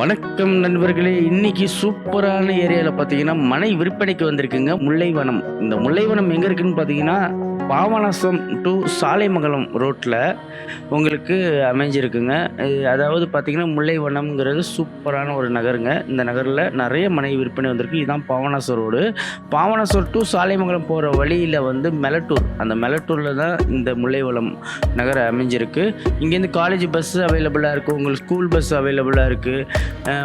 வணக்கம் நண்பர்களே. இன்னைக்கு சூப்பரான ஏரியாவில் பார்த்தீங்கன்னா மனை விற்பனைக்கு வந்திருக்குங்க. முல்லைவனம். இந்த முல்லைவனம் எங்கே இருக்குன்னு பார்த்தீங்கன்னா பாவனாசம் டு சாலைமங்கலம் ரோட்டில் உங்களுக்கு அமைஞ்சிருக்குங்க. அதாவது பார்த்தீங்கன்னா முல்லைவனம்ங்கிறது சூப்பரான ஒரு நகருங்க. இந்த நகரில் நிறைய மனை விற்பனை வந்திருக்கு. இதுதான் பாவனாசம் ரோடு. பாபநாசம் டு சாலைமங்கலம் போகிற வழியில் வந்து மெலட்டூர். அந்த மெலட்டூரில் தான் இந்த முல்லைவனம் நகர் அமைஞ்சிருக்கு. இங்கேருந்து காலேஜ் பஸ் அவைலபிளாக இருக்குது உங்களுக்கு ஸ்கூல் பஸ் அவைலபிளாக இருக்குது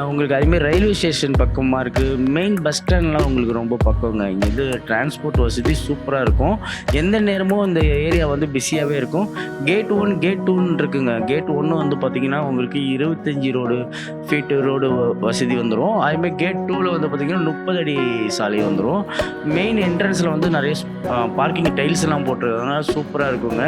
உங்களுக்கு அதுமாரி ரயில்வே ஸ்டேஷன் பக்கமாக இருக்குது மெயின் பஸ் ஸ்டாண்ட்லாம் உங்களுக்கு ரொம்ப பக்கங்க. இங்கே இது டிரான்ஸ்போர்ட் வசதி சூப்பராக இருக்கும். எந்த நேரமும் இந்த ஏரியா வந்து பிஸியாகவே இருக்கும். கேட் ஒன் கேட் டூன்னு இருக்குங்க. கேட் ஒன்று வந்து பார்த்திங்கன்னா உங்களுக்கு இருபத்தஞ்சி ரோடு ஃபீட்டு ரோடு வசதி வந்துடும் அதுமாரி கேட் டூவில் வந்து பார்த்திங்கன்னா முப்பது அடி சாலை வந்துடும் மெயின் என்ட்ரன்ஸில் வந்து நிறைய பார்க்கிங் டைல்ஸ் எல்லாம் போட்டிருக்காங்க. சூப்பராக இருக்குங்க.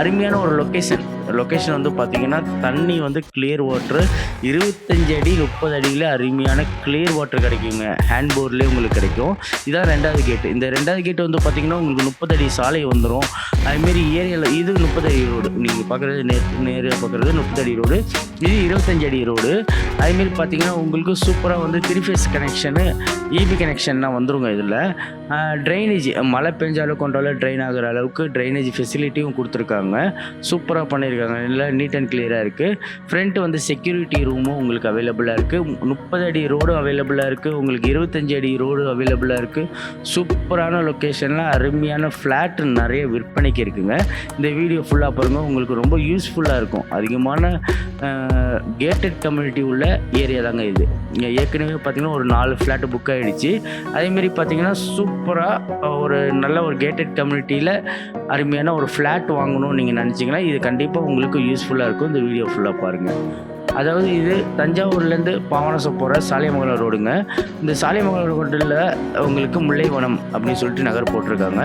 அருமையான ஒரு லொக்கேஷன் லொக்கேஷன் வந்து பார்த்தீங்கன்னா தண்ணி வந்து கிளியர் வாட்ரு இருபத்தஞ்சு அடி முப்பது அடியில் அருமையான கிளியர் வாட்டர் கிடைக்குங்க. ஹேண்ட் போர்ட்லேயே உங்களுக்கு கிடைக்கும். இதான் ரெண்டாவது கேட்டு இந்த ரெண்டாவது கேட்டு வந்து பார்த்தீங்கன்னா உங்களுக்கு முப்பது அடி சாலை வந்துடும் அதுமாரி ஏரியாவில் இது முப்பது அடி ரோடு. நீங்கள் பார்க்குறது நேர் நேரில் பார்க்குறது முப்பது அடி ரோடு. இது இருபத்தஞ்சு அடி ரோடு. அதுமாரி பார்த்தீங்கன்னா உங்களுக்கு சூப்பராக வந்து த்ரீ ஃபேஸ் கனெக்ஷனு இபி கனெக்ஷன்லாம் வந்துருங்க இதில். ட்ரைனேஜ் மழை பெஞ்சாலும் கொண்டாலும் ட்ரைன் ஆகிற அளவுக்கு ட்ரைனேஜ் ஃபெசிலிட்டியும் கொடுத்துருக்காங்க. சூப்பராக பண்ணியிருக்காங்க நல்லா நீட் அண்ட் கிளியராக இருக்குது ஃப்ரண்ட் வந்து செக்யூரிட்டி ரூமும் உங்களுக்கு அவைலபிளாக இருக்குது முப்பது அடி ரோடும் அவைலபிளாக இருக்குது உங்களுக்கு இருபத்தஞ்சு அடி ரோடு அவைலபிளாக இருக்குது சூப்பரான லொக்கேஷனில் அருமையான ஃப்ளாட் நிறைய விற்பனை விற்பனைக்கு இருக்குங்க இந்த வீடியோ ஃபுல்லாக பாருங்கள் உங்களுக்கு ரொம்ப யூஸ்ஃபுல்லாக இருக்கும். அதிகமான கேட்டட் கம்யூனிட்டி உள்ள ஏரியா தாங்க இது. இங்கே ஏற்கனவே பார்த்தீங்கன்னா ஒரு நாலு ஃப்ளாட்டு புக் ஆகிடுச்சு அதேமாரி பார்த்தீங்கன்னா சூப்பராக ஒரு நல்ல ஒரு கேட்டட் கம்யூனிட்டியில் அருமையான ஒரு ஃப்ளாட் வாங்கணும்னு நீங்கள் நினச்சிங்கன்னா இது கண்டிப்பாக உங்களுக்கு யூஸ்ஃபுல்லாக இருக்கும். இந்த வீடியோ ஃபுல்லாக பாருங்கள் அதாவது இது தஞ்சாவூர்லேருந்து பாவனசம் போகிற சாலியமங்கலம் ரோடுங்க. இந்த சாலியமங்கலம் ரோட்டில் உங்களுக்கு முல்லைவனம் அப்படின்னு சொல்லிட்டு நகர் போட்டிருக்காங்க.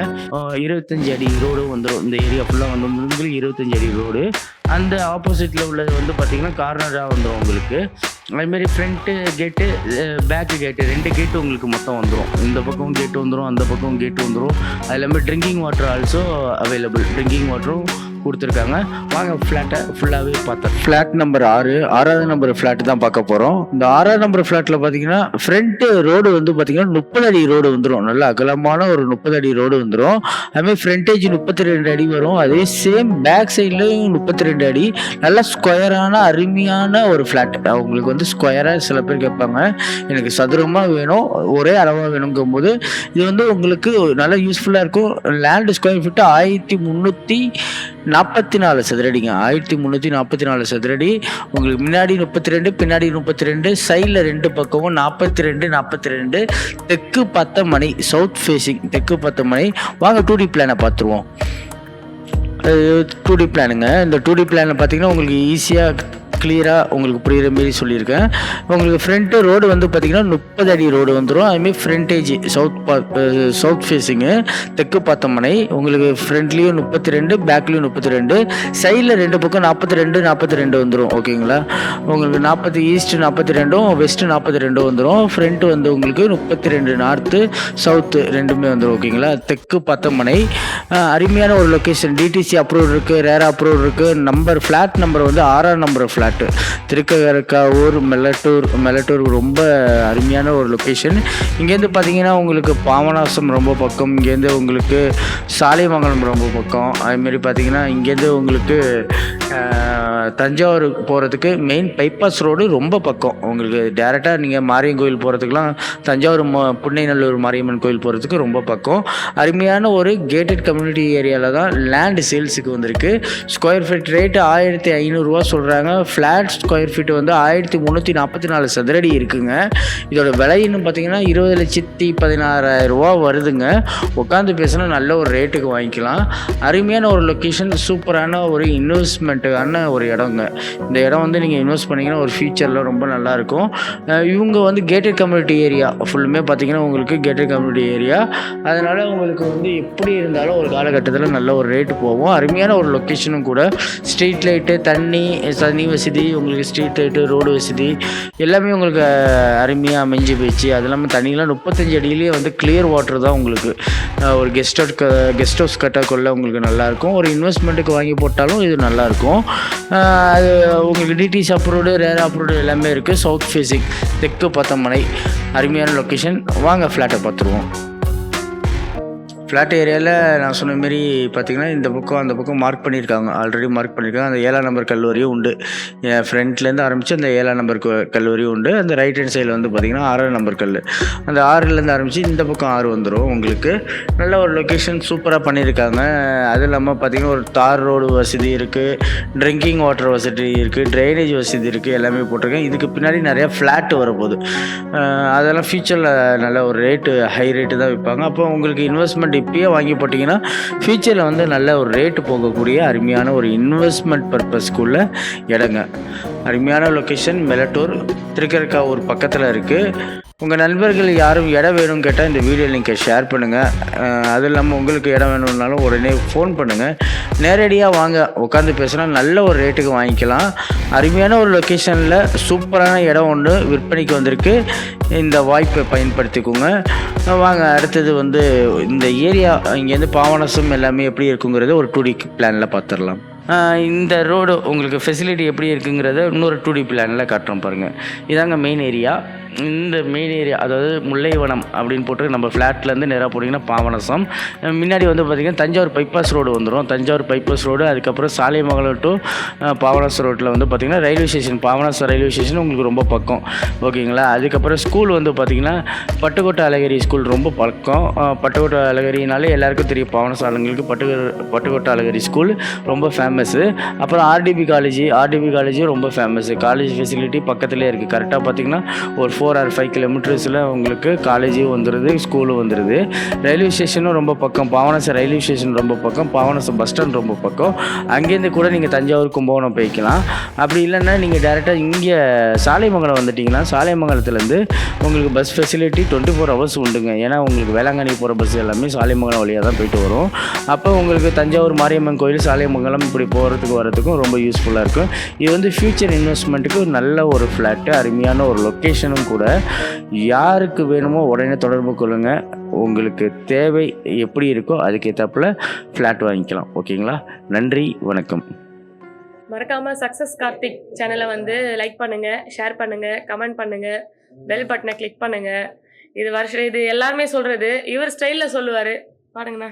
இருபத்தஞ்சி அடி ரோடு வந்துடும் இந்த ஏரியா ஃபுல்லாக வந்து உங்களுக்கு இருபத்தஞ்சி அடி ரோடு. அந்த ஆப்போசிட்டில் உள்ளது வந்து பார்த்திங்கன்னா கார்னராக வந்துடும் உங்களுக்கு. அதுமாரி ஃப்ரண்ட்டு கேட்டு பேக்கு கேட்டு ரெண்டு கேட்டு உங்களுக்கு மொத்தம் வந்துடும் இந்த பக்கம் கேட்டு வந்துடும் அந்த பக்கம் கேட்டு வந்துடும் அது இல்லாமல் drinking water also available drinking வாட்டரும் கொடுத்துருக்காங்க. வாங்க ஃப்ளாட்டை ஃபுல்லாகவே பார்த்தோம் ஃப்ளாட் நம்பர் ஆறு ஆறாவது நம்பர் ஃப்ளாட் தான் பார்க்க போகிறோம் இந்த ஆறாவது நம்பர் ஃப்ளாட்டில் பார்த்தீங்கன்னா ஃப்ரண்ட்டு ரோடு வந்து பார்த்தீங்கன்னா முப்பது அடி ரோடு வந்துடும் நல்ல அகலமான ஒரு முப்பது அடி ரோடு வந்துடும் அதுமாதிரி ஃப்ரண்டேஜ் முப்பத்தி ரெண்டு அடி வரும். அதே சேம் பேக் சைட்லேயும் முப்பத்தி ரெண்டு அடி. நல்லா ஸ்கொயரான அருமையான ஒரு ஃப்ளாட் அவங்களுக்கு வந்து ஸ்கொயராக சில பேர் கேட்பாங்க. எனக்கு சதுரமாக வேணும் ஒரே அளவாக வேணுங்கும் போது இது வந்து உங்களுக்கு நல்லா யூஸ்ஃபுல்லாக இருக்கும். லேண்டு ஸ்கொயர் ஃபீட்டு ஆயிரத்தி முந்நூற்றி நாற்பத்தி நாலு சதுரடிங்க. ஆயிரத்தி முந்நூற்றி நாற்பத்தி நாலு சதுரடி. உங்களுக்கு முன்னாடி முப்பத்தி ரெண்டு பின்னாடி முப்பத்தி ரெண்டு சைடில் ரெண்டு பக்கமும் நாற்பத்தி ரெண்டு நாற்பத்தி ரெண்டு தெற்கு பத்த மணி சவுத் ஃபேஸிங் தெற்கு பத்த மணி. வாங்க டூ டி பிளானை பார்த்துருவோம். டூ டி பிளானுங்க இந்த டூ டி பிளானில் பார்த்தீங்கன்னா உங்களுக்கு ஈஸியாக கிளியராக உங்களுக்கு புரிகிற மாரி சொல்லியிருக்கேன். உங்களுக்கு ஃப்ரண்ட்டு ரோடு வந்து பார்த்திங்கன்னா முப்பது அடி ரோடு வந்துடும் அதுமாரி ஃப்ரண்டேஜ் சவுத் பா சவுத் ஃபேஸிங்கு தெற்கு பார்த்தமனை உங்களுக்கு ஃப்ரண்ட்லேயும் முப்பத்தி ரெண்டு பேக்லேயும் முப்பத்தி ரெண்டு சைடில் ரெண்டு பக்கம் நாற்பத்தி ரெண்டு நாற்பத்தி ரெண்டு வந்துடும் ஓகேங்களா உங்களுக்கு நாற்பத்தி ஈஸ்ட் நாற்பத்தி ரெண்டும் வெஸ்ட்டு நாற்பத்தி ரெண்டும் வந்துடும் ஃப்ரண்ட்டு வந்து உங்களுக்கு முப்பத்தி ரெண்டு நார்த்து சவுத்து ரெண்டுமே வந்துடும் ஓகேங்களா தெற்கு பத்தமனை. அருமையான ஒரு லொக்கேஷன் டிடிசி அப்ரூவ் இருக்குது ரேர் அப்ரூவ் இருக்குது நம்பர் ஃப்ளாட் நம்பர் வந்து ஆறாம் number flat flat Thirukarukavur Melattur Melattur ரொம்ப அருமையான ஒரு லொக்கேஷன் இங்கேருந்து பார்த்தீங்கன்னா உங்களுக்கு பாமநாசம் ரொம்ப பக்கம் இங்கேருந்து உங்களுக்கு சாலைமங்கலம் ரொம்ப பக்கம். அதுமாரி பார்த்தீங்கன்னா இங்கேருந்து உங்களுக்கு தஞ்சாவூர் போகிறதுக்கு மெயின் பைபாஸ் ரோடு ரொம்ப பக்கம். உங்களுக்கு டேரெக்டாக நீங்கள் மாரியம்மன் கோயில் போகிறதுக்குலாம் தஞ்சாவூர் ம- புன்னைநல்லூர் மாரியம்மன் கோயில் போகிறதுக்கு ரொம்ப பக்கம். அருமையான ஒரு கேட்டட் கம்யூனிட்டி ஏரியாவில் தான் லேண்ட் சேல்ஸுக்கு வந்திருக்கு. ஸ்கொயர் ஃபீட் ரேட்டு ஆயிரத்தி ஐநூறுரூவா சொல்கிறாங்க ஃப்ளாட் ஸ்கொயர் ஃபீட் வந்து ஆயிரத்தி முந்நூற்றி நாற்பத்தி நாலு சதுரடி இருக்குங்க. இதோட விலைன்னு பார்த்தீங்கன்னா இருபது லட்சத்தி பதினாறாயிரம் ரூபா வருதுங்க. உட்காந்து பேசினா நல்ல ஒரு ரேட்டுக்கு வாங்கிக்கலாம். அருமையான ஒரு லொக்கேஷன் சூப்பரான ஒரு இன்வெஸ்ட்மெண்ட் இன்வெஸ்ட்மெண்ட்டுக்கான ஒரு இடங்க இந்த இடம் வந்து நீங்கள் இன்வெஸ்ட் பண்ணிங்கன்னா ஒரு ஃபியூச்சரில் ரொம்ப நல்லாயிருக்கும். இவங்க வந்து கேட்டட் கம்யூனிட்டி ஏரியா ஃபுல்லுமே பார்த்தீங்கன்னா உங்களுக்கு கேட்டட் கம்யூனிட்டி ஏரியா அதனால் உங்களுக்கு வந்து எப்படி இருந்தாலும் ஒரு காலகட்டத்தில் நல்ல ஒரு ரேட்டு போகும். அருமையான ஒரு லொக்கேஷனும் கூட. ஸ்ட்ரீட் லைட்டு தண்ணி தண்ணி வசதி உங்களுக்கு ஸ்ட்ரீட் லைட்டு ரோடு வசதி எல்லாமே உங்களுக்கு அருமையாக அமைஞ்சு போயிடுச்சு அது இல்லாமல் தண்ணியெலாம் முப்பத்தஞ்சு அடியிலேயே வந்து கிளியர் வாட்டர் தான் உங்களுக்கு. ஒரு கெஸ்ட் ஹவுஸ் கெஸ்ட் ஹவுஸ் கட்டக்குள்ளே உங்களுக்கு நல்லாயிருக்கும். ஒரு இன்வெஸ்ட்மெண்ட்டுக்கு வாங்கி போட்டாலும் இது நல்லாயிருக்கும். அது உங்களுக்கு டிடிசி அப்ரூவ்டு ரேர் அப்ரூவ்டு எல்லாமே இருக்குது சவுத் ஃபேஸிங் தெற்கு பத்தமனை அருமையான லொக்கேஷன் வாங்க ஃப்ளாட்டை பார்த்துருவோம் ஃப்ளாட் ஏரியாவில் நான் சொன்ன மாரி பார்த்தீங்கன்னா இந்த பக்கம் அந்த பக்கம் மார்க் பண்ணியிருக்காங்க ஆல்ரெடி மார்க் பண்ணியிருக்காங்க அந்த ஏழாம் நம்பர் கல்லூரியும் உண்டு. என் ஃப்ரண்ட்லேருந்து ஆரம்பித்து அந்த ஏழாம் நம்பர் கல்லூரியும் உண்டு. அந்த ரைட் ஹேண்ட் சைடில் வந்து பார்த்திங்கன்னா ஆறாம் நம்பர் கல் அந்த ஆறுலேருந்து ஆரம்பித்து இந்த பக்கம் ஆறு வந்துடும் உங்களுக்கு. நல்ல ஒரு லொக்கேஷன் சூப்பராக பண்ணியிருக்காங்க அது இல்லாமல் பார்த்திங்கன்னா ஒரு தார் ரோடு வசதி இருக்குது ட்ரிங்கிங் வாட்டர் வசதி இருக்குது ட்ரைனேஜ் வசதி இருக்குது எல்லாமே போட்டிருக்கேன். இதுக்கு பின்னாடி நிறையா ஃப்ளாட் வரப்போகுது. அதெல்லாம் ஃபியூச்சரில் நல்ல ஒரு ரேட்டு ஹை ரேட்டு தான் விற்பாங்க அப்போ உங்களுக்கு இன்வெஸ்ட்மெண்ட் இப்படியே வாங்கி போட்டிங்கன்னா ஃபியூச்சரில் வந்து நல்ல ஒரு ரேட்டு போகக்கூடிய அருமையான ஒரு இன்வெஸ்ட்மெண்ட் பர்பஸ்க்குள்ள இடங்க. அருமையான லொக்கேஷன் மெலட்டூர் திருக்கரக்காவூர் பக்கத்தில் இருக்குது உங்கள் நண்பர்கள் யாரும் இடம் வேணும்னு கேட்டால் இந்த வீடியோ லிங்கை ஷேர் பண்ணுங்கள் அது இல்லாமல் உங்களுக்கு இடம் வேணும்னாலும் உடனே ஃபோன் பண்ணுங்கள் நேரடியாக வாங்க. உட்காந்து பேசினா நல்ல ஒரு ரேட்டுக்கு வாங்கிக்கலாம். அருமையான ஒரு லொக்கேஷனில் சூப்பரான இடம் ஒன்று விற்பனைக்கு வந்திருக்கு. இந்த வாய்ப்பை பயன்படுத்திக்கோங்க. வாங்க. அடுத்தது வந்து இந்த ஏரியா இங்கேருந்து பாவனசம் எல்லாமே எப்படி இருக்குங்கிறத ஒரு டூ டி பிளானில் பார்த்துடலாம் இந்த ரோடு உங்களுக்கு ஃபெசிலிட்டி எப்படி இருக்குங்கிறத இன்னொரு டூ டி பிளானில் காட்டுறோம் பாருங்கள் இதாங்க மெயின் ஏரியா இந்த மெயின் ஏரியா அதாவது முல்லைவனம் அப்படின்னு போட்டு நம்ம ஃப்ளாட்லேருந்து நேராக போனீங்கன்னா பாவனசம். முன்னாடி வந்து பார்த்திங்கன்னா தஞ்சாவூர் பைபாஸ் ரோடு வந்துடும் தஞ்சாவூர் பைபாஸ் ரோடு அதுக்கப்புறம் சாலைமங்கலம் டு பாவனாஸ் ரோட்டில் வந்து பார்த்திங்கன்னா railway station Papanasam railway station உங்களுக்கு ரொம்ப பக்கம். ஓகேங்களா? அதுக்கப்புறம் ஸ்கூல் வந்து பார்த்திங்கன்னா பட்டுக்கோட்டை அழகிரி ஸ்கூல் ரொம்ப பக்கம். பட்டுக்கோட்டை அழகிரினாலே எல்லாருக்கும் தெரியும். பாவனாசம் ஆளுங்களுக்கு பட்டு பட்டுக்கோட்டை அழகிரி ஸ்கூல் ரொம்ப ஃபேமஸ்ஸு அப்புறம் ஆர்டிபி காலேஜ் ஆர்டிபி காலேஜும் ரொம்ப ஃபேமஸ்ஸு காலேஜ் ஃபெசிலிட்டி பக்கத்துலேயே இருக்குது கரெக்டாக பார்த்திங்கன்னா ஒரு ஃபோர் ஆர் ஃபைவ் கிலோமீட்டர்ஸில் உங்களுக்கு காலேஜும் வந்துடுது ஸ்கூலும் வந்துடுது ரயில்வே ஸ்டேஷனும் ரொம்ப பக்கம் பாவனசை ரயில்வே ஸ்டேஷன் ரொம்ப பக்கம் பாவனாசம் பஸ் ஸ்டாண்ட் ரொம்ப பக்கம். அங்கேருந்து கூட நீங்கள் தஞ்சாவூர் கும்பகோணம் போய்க்கலாம். அப்படி இல்லைன்னா நீங்கள் டேரெக்டாக இங்கே சாலைமங்கலம் வந்துட்டிங்கன்னா சாலைமங்கலத்துலேருந்து உங்களுக்கு bus facility twenty four hours உண்டுங்க. ஏன்னா உங்களுக்கு வேளாங்கண்ணி போகிற பஸ் எல்லாமே சாலைமங்கலம் வழியாக தான் போயிட்டு வரும். அப்போ உங்களுக்கு தஞ்சாவூர் மாரியம்மன் கோயில் சாலைமங்கலம் இப்படி போகிறதுக்கு வரதுக்கும் ரொம்ப யூஸ்ஃபுல்லாக இருக்கும். இது வந்து ஃப்யூச்சர் இன்வெஸ்ட்மெண்ட்டுக்கு நல்ல ஒரு ஃப்ளாட்டு அருமையான ஒரு லொக்கேஷனும் கூட யாருக்கு வேணுமோ உடனே தொடர்பு கொள்ளுங்கள் உங்களுக்கு தேவை எப்படி இருக்கோ அதுக்கேற்றாப்புல ஃப்ளாட் வாங்கிக்கலாம். ஓகேங்களா? நன்றி வணக்கம். மறக்காம சக்சஸ் கார்த்திக் சேனலை வந்து லைக் பண்ணுங்க ஷேர் பண்ணுங்க கமெண்ட் பண்ணுங்க பெல் பட்டனை கிளிக் பண்ணுங்க. இது வருஷம் இது எல்லாருமே சொல்றது இவர் ஸ்டைலில் சொல்லுவாரு. பாருங்கண்ணா.